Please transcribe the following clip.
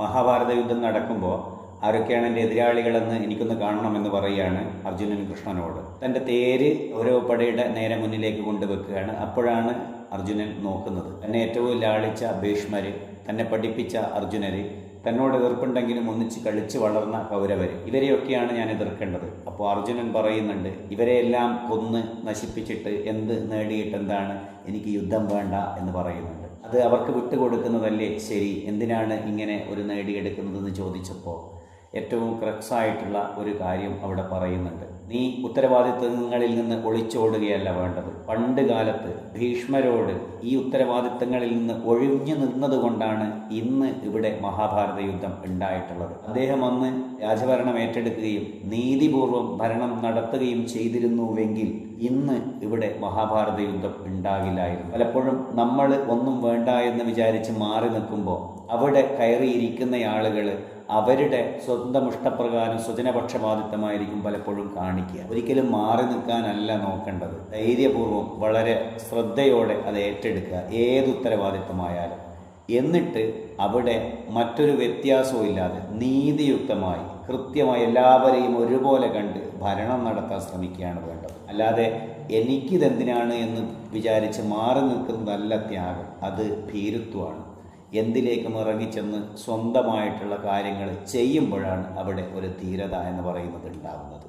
മഹാഭാരത യുദ്ധം നടക്കുമ്പോൾ ആരൊക്കെയാണ് എന്റെ എതിരാളികളെന്ന് എനിക്കൊന്ന് കാണണമെന്ന് പറയുകയാണ് അർജുനൻ കൃഷ്ണനോട്. തന്റെ തേര് ഓരോ പടയുടെ നേരെ മുന്നിലേക്ക് കൊണ്ടുവെക്കുകയാണ് അപ്പോഴാണ് അർജുനൻ നോക്കുന്നത്. എന്നെ ഏറ്റവും ലാളിച്ച ഭീഷ്മര് തന്നെ പഠിപ്പിച്ച അർജുനര് തന്നോട് എതിർപ്പുണ്ടെങ്കിലും ഒന്നിച്ച് കളിച്ച് വളർന്ന കൗരവർ ഇവരെയൊക്കെയാണ് ഞാൻ എതിർക്കേണ്ടത്. അപ്പോൾ അർജുനൻ പറയുന്നുണ്ട് ഇവരെയെല്ലാം കൊന്ന് നശിപ്പിച്ചിട്ട് എന്ത് നേടിയിട്ട് എന്താണ് എനിക്ക് യുദ്ധം വേണ്ട എന്ന് പറയുന്നുണ്ട്. അത് അവർക്ക് വിട്ടുകൊടുക്കുന്നതല്ലേ ശരി? എന്തിനാണ് ഇങ്ങനെ ഒരു നേടിയെടുക്കുന്നതെന്ന് ചോദിച്ചപ്പോൾ ഏറ്റവും ക്രക്സായിട്ടുള്ള ഒരു കാര്യം അവിടെ പറയുന്നുണ്ട്. നീ ഉത്തരവാദിത്വങ്ങളിൽ നിന്ന് ഒളിച്ചോടുകയല്ല വേണ്ടത്. പണ്ട് കാലത്ത് ഭീഷ്മരോട് ഈ ഉത്തരവാദിത്വങ്ങളിൽ നിന്ന് ഒഴിഞ്ഞു നിന്നതുകൊണ്ടാണ് ഇന്ന് ഇവിടെ മഹാഭാരത യുദ്ധം ഉണ്ടായിട്ടുള്ളത്. അദ്ദേഹം അന്ന് രാജഭരണം ഏറ്റെടുക്കുകയും നീതിപൂർവം ഭരണം നടത്തുകയും ചെയ്തിരുന്നുവെങ്കിൽ ഇന്ന് ഇവിടെ മഹാഭാരത യുദ്ധം ഉണ്ടാകില്ലായിരുന്നു. പലപ്പോഴും നമ്മൾ ഒന്നും വേണ്ട എന്ന് വിചാരിച്ച് മാറി നിൽക്കുമ്പോൾ അവിടെ കയറിയിരിക്കുന്ന ആളുകൾ അവരുടെ സ്വന്തം ഇഷ്ടപ്രകാരം സ്വജനപക്ഷപാതിത്വമായിരിക്കും പലപ്പോഴും കാണിക്കുക. ഒരിക്കലും മാറി നിൽക്കാനല്ല നോക്കേണ്ടത്. ധൈര്യപൂർവം വളരെ ശ്രദ്ധയോടെ അത് ഏറ്റെടുക്കുക. ഏത് ഉത്തരവാദിത്വമായാലും. എന്നിട്ട് അവിടെ മറ്റൊരു വ്യത്യാസവും ഇല്ലാതെ നീതിയുക്തമായി കൃത്യമായി എല്ലാവരെയും ഒരുപോലെ കണ്ട് ഭരണം നടത്താൻ ശ്രമിക്കുകയാണ് വേണ്ടത്. അല്ലാതെ എനിക്കിതെന്തിനാണ് എന്ന് വിചാരിച്ച് മാറി നിൽക്കുന്നതല്ല ത്യാഗം. അത് ഭീരുത്വമാണ്. എന്തിലേക്കും ഇറങ്ങിച്ചെന്ന് സ്വന്തമായിട്ടുള്ള കാര്യങ്ങൾ ചെയ്യുമ്പോഴാണ് അവിടെ ഒരു ധീരത എന്ന് പറയുന്നത് ഉണ്ടാകുന്നത്